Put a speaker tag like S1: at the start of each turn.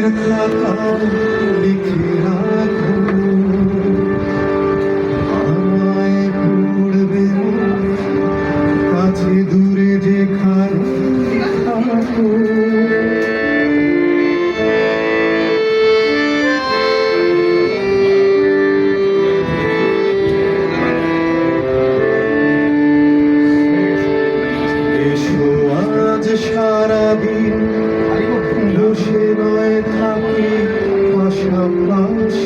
S1: মনের খাতা লিখে নয় থাকি পাশাপাশি